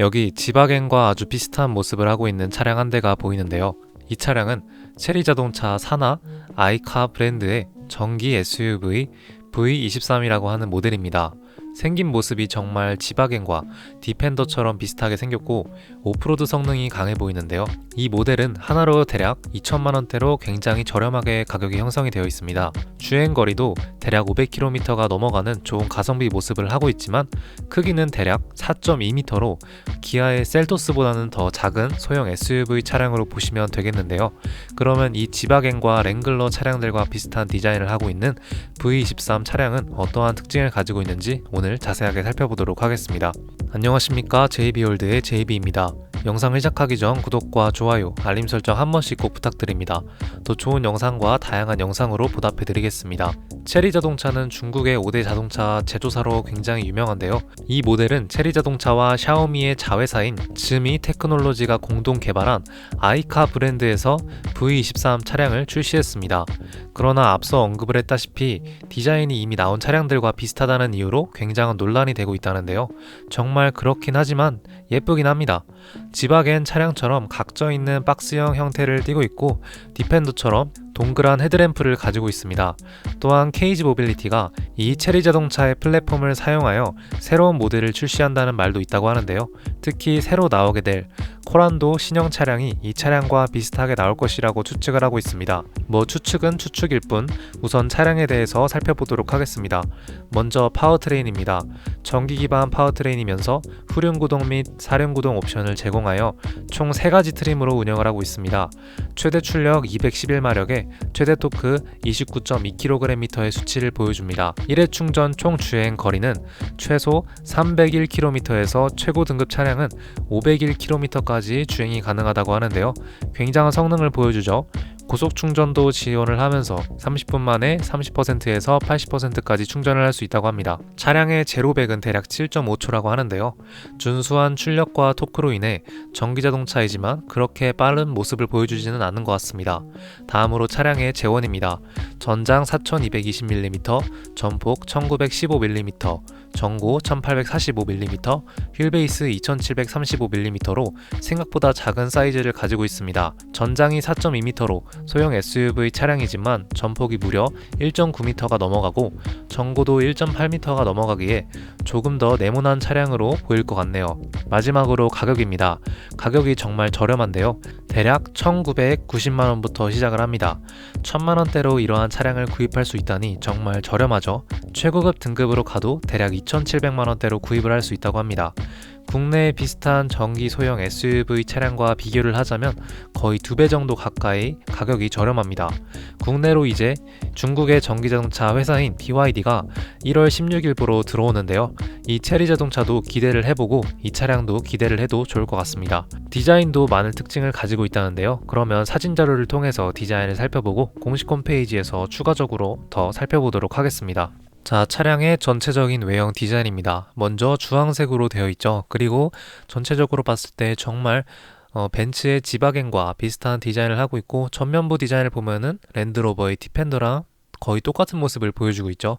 여기 지바겐과 아주 비슷한 모습을 하고 있는 차량 한 대가 보이는데요. 이 차량은 체리 자동차 사나 아이카 브랜드의 전기 SUV V23이라고 하는 모델입니다. 생긴 모습이 정말 지바겐과 디펜더처럼 비슷하게 생겼고 오프로드 성능이 강해 보이는데요. 이 모델은 하나로 대략 2천만 원대로 굉장히 저렴하게 가격이 형성이 되어 있습니다. 주행 거리도 대략 500km가 넘어가는 좋은 가성비 모습을 하고 있지만 크기는 대략 4.2m로 기아의 셀토스보다는 더 작은 소형 SUV 차량으로 보시면 되겠는데요. 그러면 이 지바겐과 랭글러 차량들과 비슷한 디자인을 하고 있는 V23 차량은 어떠한 특징을 가지고 있는지 자세하게 살펴보도록 하겠습니다. 안녕하십니까 JB홀드의 JB입니다. 영상을 시작하기 전 구독과 좋아요, 알림 설정 한 번씩 꼭 부탁드립니다. 더 좋은 영상과 다양한 영상으로 보답해 드리겠습니다. 체리 자동차는 중국의 5대 자동차 제조사로 굉장히 유명한데요. 이 모델은 체리 자동차와 샤오미의 자회사인 즈미 테크놀로지가 공동 개발한 아이카 브랜드에서 V23 차량을 출시했습니다. 그러나 앞서 언급을 했다시피 디자인이 이미 나온 차량들과 비슷하다는 이유로 굉장한 논란이 되고 있다는데요. 정말 그렇긴 하지만 예쁘긴 합니다. 지바겐 차량처럼 각져 있는 박스형 형태를 띠고 있고 디펜더처럼 동그란 헤드램프를 가지고 있습니다. 또한 케이지 모빌리티가 이 체리 자동차의 플랫폼을 사용하여 새로운 모델을 출시한다는 말도 있다고 하는데요. 특히 새로 나오게 될 코란도 신형 차량이 이 차량과 비슷하게 나올 것이라고 추측을 하고 있습니다. 뭐 추측은 추측일 뿐 우선 차량에 대해서 살펴보도록 하겠습니다. 먼저 파워트레인입니다. 전기 기반 파워트레인이면서 후륜 구동 및 사륜 구동 옵션을 제공하여 총 3가지 트림으로 운영을 하고 있습니다. 최대 출력 211마력에 최대 토크 29.2kgm의 수치를 보여줍니다. 1회 충전 총 주행 거리는 최소 301km에서 최고 등급 차량은 501km까지 주행이 가능하다고 하는데요. 굉장한 성능을 보여주죠. 고속 충전도 지원을 하면서 30분 만에 30%에서 80%까지 충전을 할 수 있다고 합니다. 차량의 제로백은 대략 7.5초라고 하는데요. 준수한 출력과 토크로 인해 전기 자동차이지만 그렇게 빠른 모습을 보여주지는 않는 것 같습니다. 다음으로 차량의 재원입니다. 전장 4220mm, 전폭 1915mm, 전고 1845mm, 휠베이스 2735mm로 생각보다 작은 사이즈를 가지고 있습니다. 전장이 4.2m로 소형 SUV 차량이지만 전폭이 무려 1.9m가 넘어가고 전고도 1.8m가 넘어가기에 조금 더 네모난 차량으로 보일 것 같네요. 마지막으로 가격입니다. 가격이 정말 저렴한데요. 대략 1990만원부터 시작을 합니다. 1000만원대로 이러한 차량을 구입할 수 있다니 정말 저렴하죠. 최고급 등급으로 가도 대략 2700만 원대로 구입을 할 수 있다고 합니다. 국내에 비슷한 전기 소형 SUV 차량과 비교를 하자면 거의 두 배 정도 가까이 가격이 저렴합니다. 국내로 이제 중국의 전기자동차 회사인 BYD가 1월 16일부로 들어오는데요. 이 체리 자동차도 기대를 해보고 이 차량도 기대를 해도 좋을 것 같습니다. 디자인도 많은 특징을 가지고 있다는데요. 그러면 사진 자료를 통해서 디자인을 살펴보고 공식 홈페이지에서 추가적으로 더 살펴보도록 하겠습니다. 자, 차량의 전체적인 외형 디자인입니다. 먼저 주황색으로 되어 있죠. 그리고 전체적으로 봤을 때 정말 어, 벤츠의 지바겐과 비슷한 디자인을 하고 있고 전면부 디자인을 보면은 랜드로버의 디펜더랑 거의 똑같은 모습을 보여주고 있죠.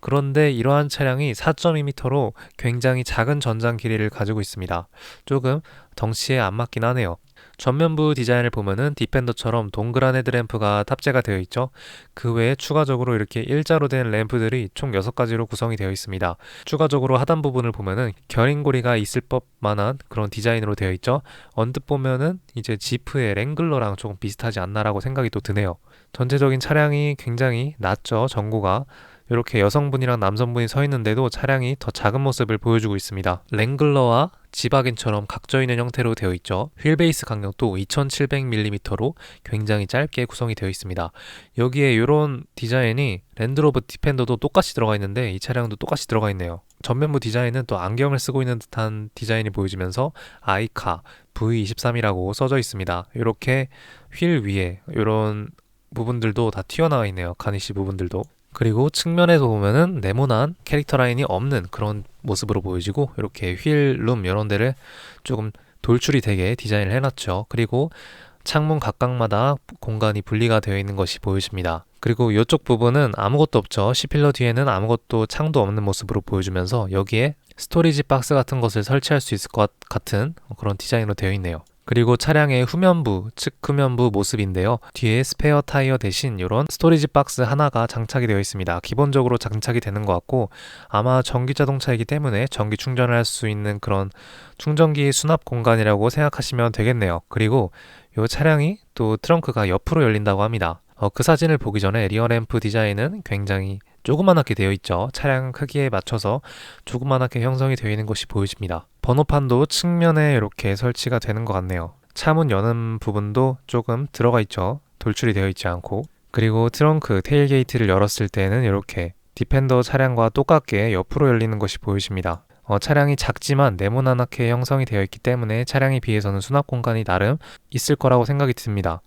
그런데 이러한 차량이 4.2m로 굉장히 작은 전장 길이를 가지고 있습니다. 조금 덩치에 안 맞긴 하네요. 전면부 디자인을 보면은 디펜더처럼 동그란 헤드램프가 탑재가 되어 있죠. 그 외에 추가적으로 이렇게 일자로 된 램프들이 총 6가지로 구성이 되어 있습니다. 추가적으로 하단 부분을 보면은 결인고리가 있을 법만한 그런 디자인으로 되어 있죠. 언뜻 보면은 이제 지프의 랭글러랑 조금 비슷하지 않나라고 생각이 또 드네요. 전체적인 차량이 굉장히 낮죠. 전고가 이렇게 여성분이랑 남성분이 서 있는데도 차량이 더 작은 모습을 보여주고 있습니다. 랭글러와 지바겐처럼 각져 있는 형태로 되어 있죠. 휠베이스 간격도 2700mm로 굉장히 짧게 구성이 되어 있습니다. 여기에 이런 디자인이 랜드로버 디펜더도 똑같이 들어가 있는데 이 차량도 똑같이 들어가 있네요. 전면부 디자인은 또 안경을 쓰고 있는 듯한 디자인이 보여지면서 아이카 V23이라고 써져 있습니다. 이렇게 휠 위에 이런 부분들도 다 튀어나와 있네요. 가니시 부분들도. 그리고 측면에서 보면은 네모난 캐릭터 라인이 없는 그런 모습으로 보여지고 이렇게 휠 룸 이런 데를 조금 돌출이 되게 디자인을 해놨죠. 그리고 창문 각각마다 공간이 분리가 되어 있는 것이 보여집니다. 그리고 이쪽 부분은 아무것도 없죠. C필러 뒤에는 아무것도 창도 없는 모습으로 보여주면서 여기에 스토리지 박스 같은 것을 설치할 수 있을 것 같은 그런 디자인으로 되어 있네요. 그리고 차량의 후면부, 측 후면부 모습인데요. 뒤에 스페어 타이어 대신 이런 스토리지 박스 하나가 장착이 되어 있습니다. 기본적으로 장착이 되는 것 같고 아마 전기 자동차이기 때문에 전기 충전을 할 수 있는 그런 충전기 수납 공간이라고 생각하시면 되겠네요. 그리고 이 차량이 또 트렁크가 옆으로 열린다고 합니다. 어, 그 사진을 보기 전에 리어램프 디자인은 굉장히 조그만하게 되어 있죠. 차량 크기에 맞춰서 조그만하게 형성이 되어 있는 것이 보여집니다. 번호판도 측면에 이렇게 설치가 되는 것 같네요. 차문 여는 부분도 조금 들어가 있죠. 돌출이 되어 있지 않고. 그리고 트렁크 테일 게이트를 열었을 때는 이렇게 디펜더 차량과 똑같게 옆으로 열리는 것이 보여집니다. 어, 차량이 작지만 네모나게 형성이 되어 있기 때문에 차량에 비해서는 수납 공간이 나름 있을 거라고 생각이 듭니다.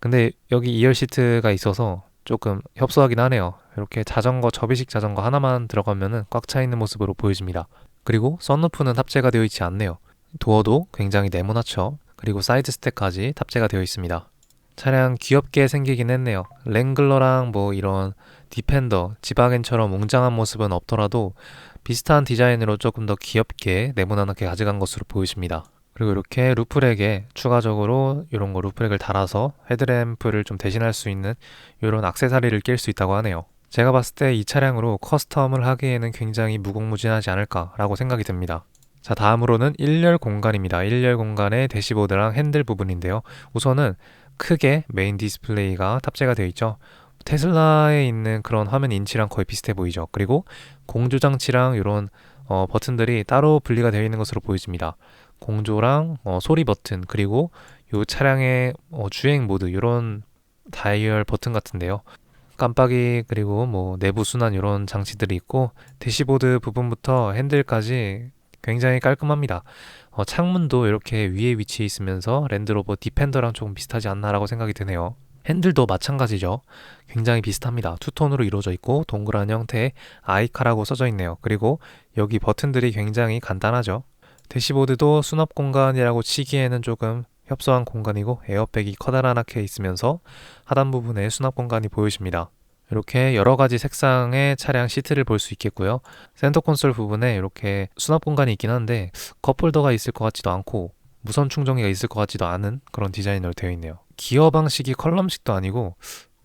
근데 여기 2열 시트가 있어서 조금 협소하긴 하네요. 이렇게 자전거 접이식 자전거 하나만 들어가면은 꽉 차 있는 모습으로 보여집니다. 그리고 썬루프는 탑재가 되어 있지 않네요. 도어도 굉장히 네모나죠. 그리고 사이드 스택까지 탑재가 되어 있습니다. 차량 귀엽게 생기긴 했네요. 랭글러랑 뭐 이런 디펜더, 지바겐처럼 웅장한 모습은 없더라도 비슷한 디자인으로 조금 더 귀엽게 네모나게 가져간 것으로 보여집니다. 그리고 이렇게 루프렉에 추가적으로 이런 거 루프렉을 달아서 헤드램프를 좀 대신할 수 있는 이런 악세사리를 낄 수 있다고 하네요. 제가 봤을 때 이 차량으로 커스텀을 하기에는 굉장히 무궁무진하지 않을까라고 생각이 듭니다. 자 다음으로는 1열 공간입니다. 1열 공간의 대시보드랑 핸들 부분인데요. 우선은 크게 메인 디스플레이가 탑재가 되어 있죠. 테슬라에 있는 그런 화면 인치랑 거의 비슷해 보이죠. 그리고 공조장치랑 이런 어, 버튼들이 따로 분리가 되어 있는 것으로 보여집니다. 공조랑 어, 소리 버튼 그리고 이 차량의 어, 주행 모드 이런 다이얼 버튼 같은데요. 깜빡이 그리고 뭐 내부 순환 이런 장치들이 있고 대시보드 부분부터 핸들까지 굉장히 깔끔합니다. 어, 창문도 이렇게 위에 위치해 있으면서 랜드로버 디펜더랑 조금 비슷하지 않나라고 생각이 드네요. 핸들도 마찬가지죠. 굉장히 비슷합니다. 투톤으로 이루어져 있고 동그란 형태의 아이카라고 써져 있네요. 그리고 여기 버튼들이 굉장히 간단하죠. 대시보드도 수납 공간이라고 치기에는 조금 협소한 공간이고 에어백이 커다랗게 있으면서 하단 부분에 수납 공간이 보여집니다. 이렇게 여러 가지 색상의 차량 시트를 볼 수 있겠고요. 센터 콘솔 부분에 이렇게 수납 공간이 있긴 한데 컵홀더가 있을 것 같지도 않고 무선 충전기가 있을 것 같지도 않은 그런 디자인으로 되어 있네요. 기어 방식이 컬럼식도 아니고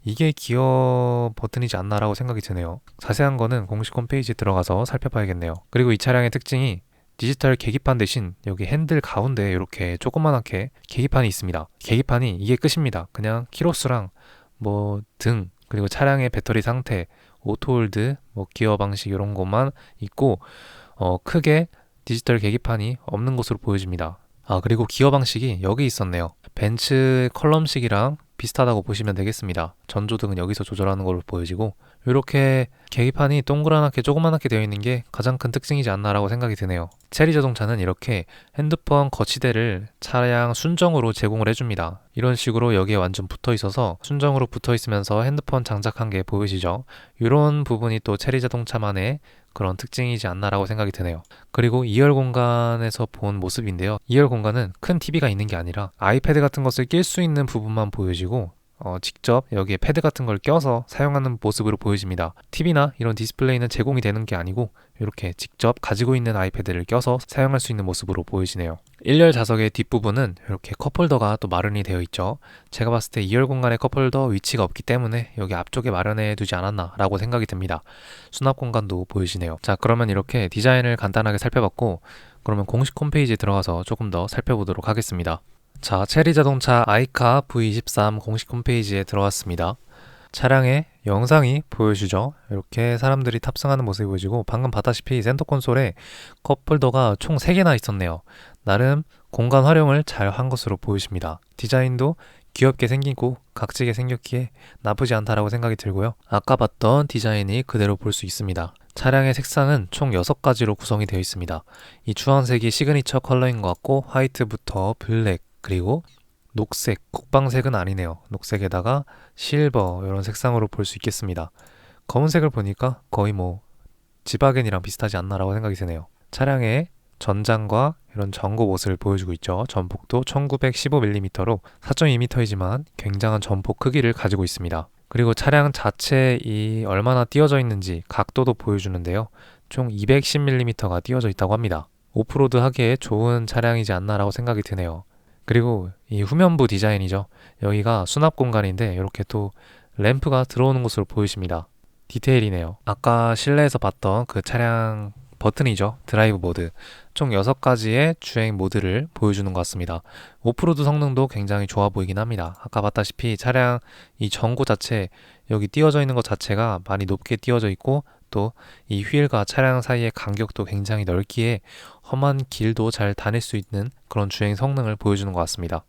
이게 기어 버튼이지 않나라고 생각이 드네요. 자세한 거는 공식 홈페이지에 들어가서 살펴봐야겠네요. 그리고 이 차량의 특징이 디지털 계기판 대신 여기 핸들 가운데 이렇게 조그만하게 계기판이 있습니다. 계기판이 이게 끝입니다. 그냥 키로수랑 뭐 등 그리고 차량의 배터리 상태, 오토홀드, 뭐 기어 방식 이런 것만 있고 어 크게 디지털 계기판이 없는 것으로 보여집니다. 아 그리고 기어 방식이 여기 있었네요. 벤츠 컬럼식이랑 비슷하다고 보시면 되겠습니다. 전조등은 여기서 조절하는 걸로 보여지고 이렇게 계기판이 동그랗게 조그맣게 되어 있는 게 가장 큰 특징이지 않나라고 생각이 드네요. 체리 자동차는 이렇게 핸드폰 거치대를 차량 순정으로 제공을 해줍니다. 이런 식으로 여기에 완전 붙어 있어서 순정으로 붙어 있으면서 핸드폰 장착한 게 보이시죠? 이런 부분이 또 체리 자동차만의 그런 특징이지 않나라고 생각이 드네요. 그리고 2열 공간에서 본 모습인데요. 2열 공간은 큰 TV가 있는 게 아니라 아이패드 같은 것을 낄 수 있는 부분만 보여지고 어, 직접 여기에 패드 같은 걸 껴서 사용하는 모습으로 보여집니다. TV나 이런 디스플레이는 제공이 되는 게 아니고 이렇게 직접 가지고 있는 아이패드를 껴서 사용할 수 있는 모습으로 보여지네요. 1열 좌석의 뒷부분은 이렇게 컵홀더가 또 마련이 되어 있죠. 제가 봤을 때 2열 공간에 컵홀더 위치가 없기 때문에 여기 앞쪽에 마련해 두지 않았나 라고 생각이 듭니다. 수납 공간도 보이시네요. 자 그러면 이렇게 디자인을 간단하게 살펴봤고 그러면 공식 홈페이지에 들어가서 조금 더 살펴보도록 하겠습니다. 자, 체리 자동차 아이카 V23 공식 홈페이지에 들어왔습니다. 차량의 영상이 보여주죠. 이렇게 사람들이 탑승하는 모습이 보여지고 방금 봤다시피 센터 콘솔에 컵홀더가 총 3개나 있었네요. 나름 공간 활용을 잘 한 것으로 보이십니다. 디자인도 귀엽게 생기고 각지게 생겼기에 나쁘지 않다라고 생각이 들고요. 아까 봤던 디자인이 그대로 볼 수 있습니다. 차량의 색상은 총 6가지로 구성이 되어 있습니다. 이 주황색이 시그니처 컬러인 것 같고 화이트부터 블랙, 그리고 녹색, 국방색은 아니네요. 녹색에다가 실버 이런 색상으로 볼 수 있겠습니다. 검은색을 보니까 거의 뭐 지바겐이랑 비슷하지 않나라고 생각이 드네요. 차량의 전장과 이런 전고 모습을 보여주고 있죠. 전폭도 1915mm로 4.2m이지만 굉장한 전폭 크기를 가지고 있습니다. 그리고 차량 자체 이 얼마나 띄어져 있는지 각도도 보여주는데요. 총 210mm가 띄어져 있다고 합니다. 오프로드 하기에 좋은 차량이지 않나라고 생각이 드네요. 그리고 이 후면부 디자인이죠. 여기가 수납 공간인데 이렇게 또 램프가 들어오는 것으로 보이십니다. 디테일이네요. 아까 실내에서 봤던 그 차량 버튼이죠. 드라이브 모드. 총 6가지의 주행 모드를 보여주는 것 같습니다. 오프로드 성능도 굉장히 좋아 보이긴 합니다. 아까 봤다시피 차량 이 전고 자체 여기 띄워져 있는 것 자체가 많이 높게 띄워져 있고 또 이 휠과 차량 사이의 간격도 굉장히 넓기에 험한 길도 잘 다닐 수 있는 그런 주행 성능을 보여주는 것 같습니다.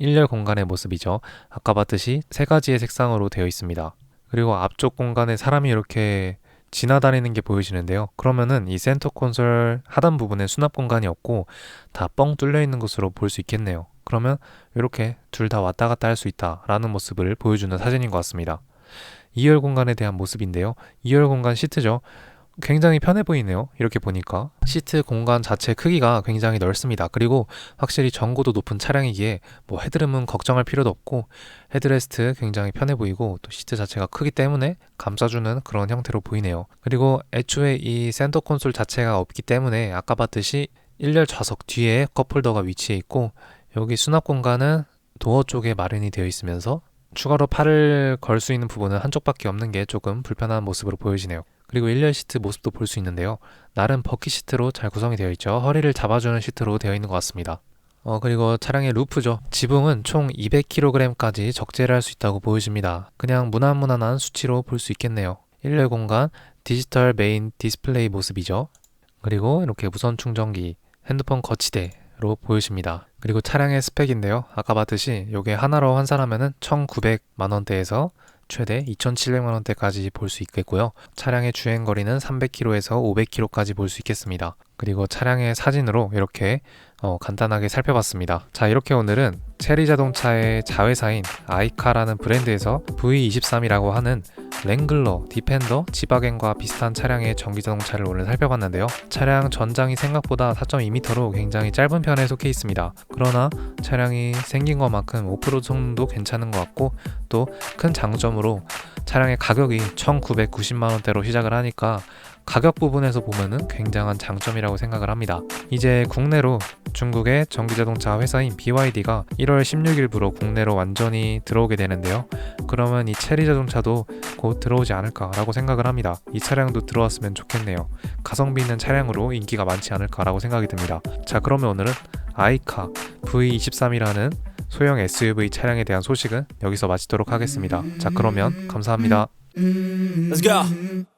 1열 공간의 모습이죠. 아까 봤듯이 세 가지의 색상으로 되어 있습니다. 그리고 앞쪽 공간에 사람이 이렇게 지나다니는 게 보이시는데요. 그러면은 이 센터 콘솔 하단 부분에 수납 공간이 없고 다 뻥 뚫려 있는 것으로 볼 수 있겠네요. 그러면 이렇게 둘 다 왔다 갔다 할 수 있다라는 모습을 보여주는 사진인 것 같습니다. 2열 공간에 대한 모습인데요. 2열 공간 시트죠. 굉장히 편해 보이네요. 이렇게 보니까 시트 공간 자체 크기가 굉장히 넓습니다. 그리고 확실히 전고도 높은 차량이기에 뭐 헤드룸은 걱정할 필요도 없고 헤드레스트 굉장히 편해 보이고 또 시트 자체가 크기 때문에 감싸주는 그런 형태로 보이네요. 그리고 애초에 이 센터 콘솔 자체가 없기 때문에 아까 봤듯이 1열 좌석 뒤에 컵홀더가 위치해 있고 여기 수납 공간은 도어 쪽에 마련이 되어 있으면서 추가로 팔을 걸 수 있는 부분은 한쪽밖에 없는 게 조금 불편한 모습으로 보여지네요. 그리고 1열 시트 모습도 볼 수 있는데요. 나름 버킷 시트로 잘 구성이 되어 있죠. 허리를 잡아주는 시트로 되어 있는 것 같습니다. 어, 그리고 차량의 루프죠. 지붕은 총 200kg까지 적재를 할 수 있다고 보여집니다. 그냥 무난무난한 수치로 볼 수 있겠네요. 1열 공간 디지털 메인 디스플레이 모습이죠. 그리고 이렇게 무선 충전기, 핸드폰 거치대 로 보여집니다. 그리고 차량의 스펙인데요. 아까 봤듯이 이게 하나로 환산하면은 1,900만 원대에서 최대 2,700만 원대까지 볼 수 있겠고요. 차량의 주행 거리는 300km에서 500km까지 볼 수 있겠습니다. 그리고 차량의 사진으로 이렇게 어, 간단하게 살펴봤습니다. 자, 이렇게 오늘은 체리 자동차의 자회사인 아이카라는 브랜드에서 V23이라고 하는 랭글러, 디펜더, 지바겐과 비슷한 차량의 전기 자동차를 오늘 살펴봤는데요. 차량 전장이 생각보다 4.2m로 굉장히 짧은 편에 속해 있습니다. 그러나 차량이 생긴 것만큼 오프로드 성능도 괜찮은 것 같고 또 큰 장점으로 차량의 가격이 1,990만 원대로 시작을 하니까 가격 부분에서 보면은 굉장한 장점이라고 생각을 합니다. 이제 국내로 중국의 전기자동차 회사인 BYD가 1월 16일부로 국내로 완전히 들어오게 되는데요. 그러면 이 체리 자동차도 곧 들어오지 않을까라고 생각을 합니다. 이 차량도 들어왔으면 좋겠네요. 가성비 있는 차량으로 인기가 많지 않을까라고 생각이 듭니다. 자, 그러면 오늘은 아이카 V23이라는 소형 SUV 차량에 대한 소식은 여기서 마치도록 하겠습니다. 자, 그러면 감사합니다. Let's go.